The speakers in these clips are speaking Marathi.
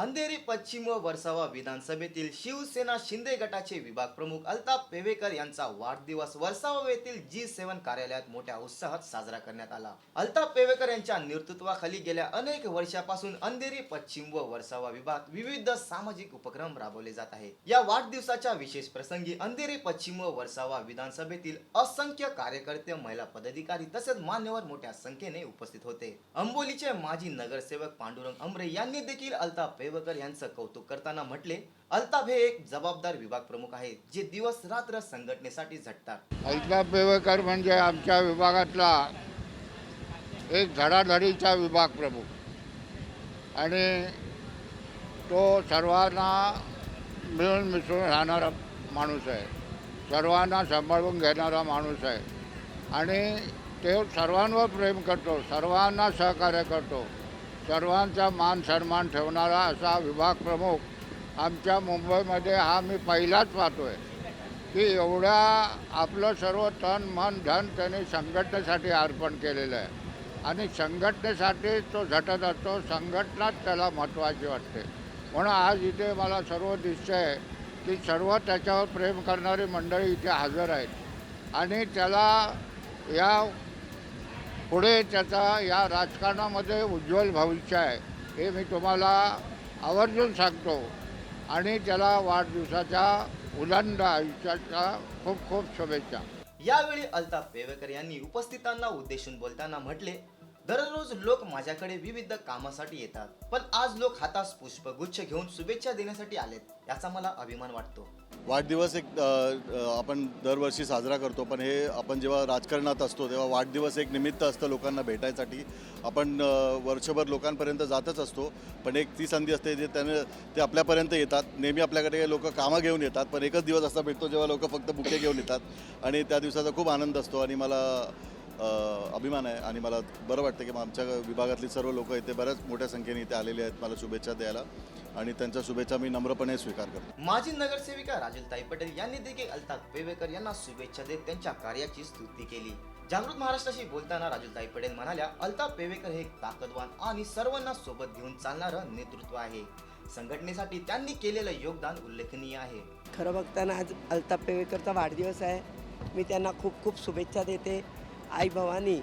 अंधेरी पश्चिम व वर्सावा विधानसभेतील शिवसेना शिंदे गटाचे विभाग प्रमुख अल्ताप पेवेकर यांचा वाढदिवस वर्सावा येथील जी सेवन कार्यालयात मोठ्या उत्साहात साजरा करण्यात आला. अल्ताप पेवेकर यांच्या नेतृत्वाखाली गेल्या अनेक वर्षापासून अंधेरी पश्चिम व वर्सावा विभाग विविध सामाजिक उपक्रम राबवले जात आहे या वाढदिवसाच्या विशेष प्रसंगी अंधेरी पश्चिम व वर्सावा विधानसभेतील असंख्य कार्यकर्ते महिला पदाधिकारी तसेच मान्यवर मोठ्या संख्येने उपस्थित होते. अंबोलीचे माजी नगरसेवक पांडुरंग अमरे यांनी देखील अल्ताफ देवकर यांचं कौतुक करताना म्हटले अल्ताफ हे एक जबाबदार विभाग प्रमुख आहेत जे दिवस रात्र संघटनेसाठी झटतात. अल्ताफ देवकर म्हणजे आमच्या विभागातला एक धडाधडीचा विभाग प्रमुख. आणि तो सर्वांना मिळून मिसळून राहणारा माणूस आहे. सर्वांना सांभाळून घेणारा माणूस आहे. आणि ते सर्वांवर प्रेम करतो सर्वांना सहकार्य करतो. सर्वांचा मान सन्मान ठेवणारा असा विभाग प्रमुख आमच्या मुंबईमध्ये हा मी पहिलाच पाहतो आहे की एवढ्या आपलं सर्व तन मन धन त्यांनी संघटनेसाठी अर्पण केलेलं आहे. आणि संघटनेसाठी तो झटत असतो संघटनाच त्याला महत्त्वाची वाटते. म्हणून आज इथे मला सर्व दिसतंय की सर्व त्याच्यावर प्रेम करणारी मंडळी इथे हजर आहेत. आणि त्याला या पुढे त्याचा या राजकारणामध्ये उज्ज्वल भविष्य आहे हे मी तुम्हाला आवर्जून सांगतो. आणि त्याला वाढदिवसाच्या उदंड आयुष्याच्या खूप खूप शुभेच्छा. यावेळी अल्ताफ बेवेकर यांनी उपस्थितांना उद्देशून बोलताना म्हटले दररोज लोक माझ्याकडे विविध कामासाठी येतात पण आज लोक हातास पुष्पगुच्छ घेऊन शुभेच्छा देण्यासाठी आलेत याचा मला अभिमान वाटतो. वाढदिवस एक अ, अ, आपण दरवर्षी साजरा करतो पण हे आपण जेव्हा राजकारणात असतो तेव्हा वाढदिवस एक निमित्त असतं लोकांना भेटायसाठी. आपण अ, वर्षभर लोकांपर्यंत जातच असतो पण एक ती संधी असते जे त्याने ते आपल्यापर्यंत येतात. नेहमी आपल्याकडे लोक कामं घेऊन येतात पण एकच दिवस असा भेटतो जेव्हा लोक फक्त बुके घेऊन येतात. आणि त्या दिवसाचा खूप आनंद असतो आणि मला अभिमान आहे आणि मला बरं वाटतं की आमच्या विभागातली सर्व लोक इथे बऱ्याच मोठ्या संख्येने इथे आलेले आहेत. मला शुभेच्छा द्यायला आणि त्यांच्या शुभेच्छा मी नम्रपणे स्वीकार करतो. माजी नगरसेविका राजलताई पटेल यांनी देखील अल्ताफ पेवेकर यांना शुभेच्छा देत त्यांच्या कार्याची स्तुती केली. जागृत महाराष्ट्राशी बोलताना राजलताई पटेल म्हणाल्या अल्ताफ पेवेकर हे एक ताकदवान आणि सर्वांना सोबत घेऊन चालणारं नेतृत्व आहे. संघटनेसाठी त्यांनी केलेलं योगदान उल्लेखनीय आहे. खरं बघताना आज अल्ताफ पेवेकरचा वाढदिवस आहे. मी त्यांना खूप खूप शुभेच्छा देते. आई भवानी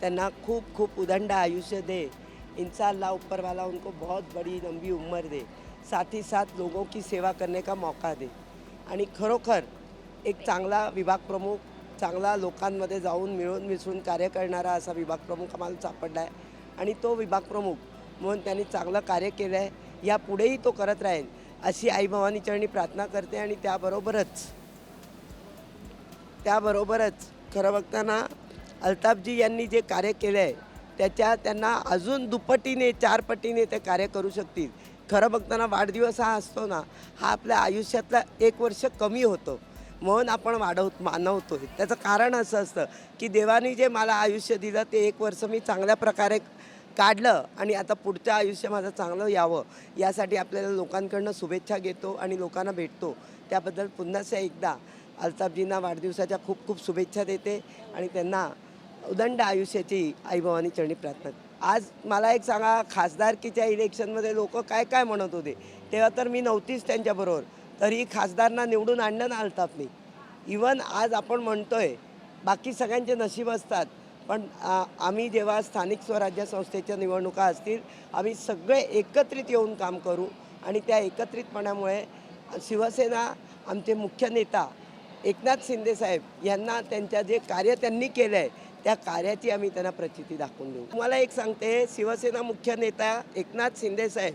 त्यांना खूप खूप उदंड आयुष्य दे. इंशाल्लाह ऊपर वाला उनको बहुत बड़ी लंबी उम्र दे. साथ ही साथ लोगों की सेवा करने का मौका दे. आणि खरोखर एक चांगला विभाग प्रमुख चांगला लोकांमध्ये जाऊन मिळून मिसळून कार्य करणारा असा विभाग प्रमुख आम्हाला सापडला आहे आणि तो विभाग प्रमुख म्हणून त्यांनी चांगलं कार्य केलं आहे यापुढेही तो करत राहील अशी आई भवानी चरणी प्रार्थना करते. आणि त्याबरोबरच त्याबरोबरच खरं बघताना अल्ताफजी यांनी जे कार्य केलं आहे त्याच्या त्यांना अजून दुपटीने चारपटीने ते कार्य करू शकतील. खरं बघताना वाढदिवस हा असतो ना हा आपल्या आयुष्यातला एक वर्ष कमी होतो. म्हणून आपण वाढव मानवतो त्याचं कारण असं असतं की देवाने जे मला आयुष्य दिलं ते एक वर्ष मी चांगल्या प्रकारे काढलं आणि आता पुढचं आयुष्य माझं चांगलं यावं. यासाठी आपल्याला लोकांकडनं शुभेच्छा घेतो आणि लोकांना भेटतो. त्याबद्दल पुन्हा एकदा अल्ताफजींना वाढदिवसाच्या खूप खूप शुभेच्छा देते आणि त्यांना उदंड आयुष्याची आईभवानी चरणी प्रार्थना आज मला एक सांगा खासदारकीच्या इलेक्शनमध्ये लोक काय काय म्हणत होते? तेव्हा तर मी नव्हतीच त्यांच्याबरोबर. तरी खासदारांना निवडून आणणं ना मी इवन आज आपण म्हणतोय बाकी सगळ्यांचे नशीब असतात. पण आम्ही जेव्हा स्थानिक स्वराज्य संस्थेच्या निवडणुका असतील आम्ही सगळे एकत्रित येऊन काम करू. आणि त्या एकत्रितपणामुळे शिवसेना आमचे मुख्य नेता एकनाथ शिंदे साहेब यांना त्यांच्या जे कार्य त्यांनी केलं आहे त्या कार्याची आम्ही त्यांना प्रचिती दाखवून देऊ. तुम्हाला एक सांगते शिवसेना मुख्य नेता एकनाथ शिंदे साहेब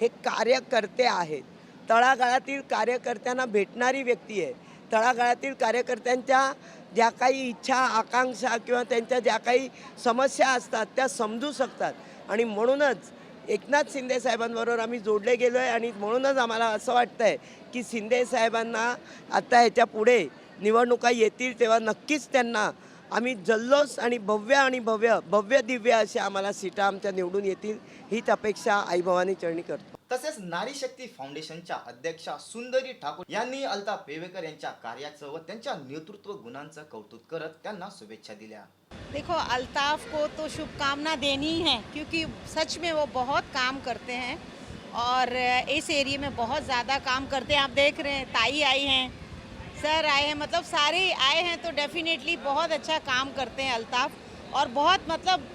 हे कार्यकर्ते आहेत. तळागाळातील कार्यकर्त्यांना भेटणारी व्यक्ती आहे. तळागाळातील कार्यकर्त्यांच्या ज्या काही इच्छा आकांक्षा किंवा त्यांच्या ज्या काही समस्या असतात त्या समजू शकतात. आणि म्हणूनच एकनाथ शिंदे साहेबांबरोबर आम्ही जोडले गेलो आहे आणि म्हणूनच आम्हाला असं वाटतं आहे की शिंदे साहेबांना आता ह्याच्या पुढे निवडणुका येतील तेव्हा नक्कीच त्यांना आम्ही जल्लोष आणि भव्य आणि भव्य भव्य दिव्य अशा आम्हाला सीटा आमच्या निवडून येतील हीच अपेक्षा आई भवानी चरणी करतो. तसेच नारी शक्ती फाउंडेशनच्या अध्यक्षा सुंदरी ठाकूर यांनी अल्ताफ पेवेकर यांच्या कार्याचं व त्यांच्या नेतृत्व गुणांचं कौतुक करत त्यांना शुभेच्छा दिल्या. देखो अल्ताफ को तो शुभकामना देनी ही है क्योंकि सच में वो बहुत काम करते हैं और इस एरिया में बहुत ज़्यादा काम करते हैं। आप देख रहे हैं ताई आई हैं सर, आए हैं। मतलब सारे आए हैं तो डेफिनेटली बहुत अच्छा काम करते हैं अल्ताफ़। और बहुत मतलब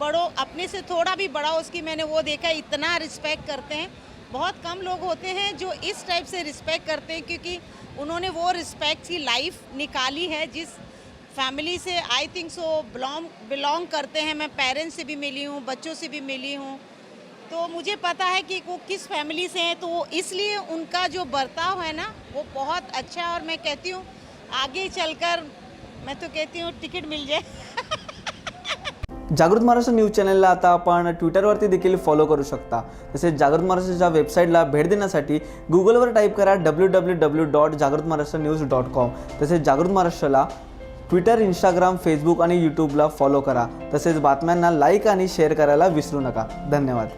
बड़ों, अपने से थोड़ा भी बड़ा उसकी मैंने वो देखा, इतना रिस्पेक्ट करते हैं। बहुत कम लोग होते हैं जो इस टाइप से रिस्पेक्ट करते हैं क्योंकि उन्होंने वो रिस्पेक्ट की लाइफ निकाली है, जिस family say I think so belong belong करते हैं। मैं पेरेंट्स से भी मिली हूँ, बच्चों से भी मिली हूँ। तो मुझे पता है कि वो किस फैमिली से हैं तो इसलिए उनका जो बर्ताव है ना वो बहुत अच्छा है और मैं कहती हूँ आगे चलकर मैं तो कहती हूँ टिकट मिल जाए। जागृत महाराष्ट्र न्यूज चॅनलला आता आपण ट्विटरवरती देखील फॉलो करू शकता. तसेच जागृत महाराष्ट्रच्या वेबसाईटला भेट देण्यासाठी गुगलवर टाईप करा डब्ल्यू डब्ल्यू डब्ल्यू डॉट जागृत महाराष्ट्र न्यूज डॉट कॉम तसेच जागृत महाराष्ट्राला ट्विटर इंस्टाग्राम फेसबुक आणि यूट्यूबला फॉलो करा. तसेच बातम्यांना लाईक आणि शेअर करायला विसरू नका. धन्यवाद.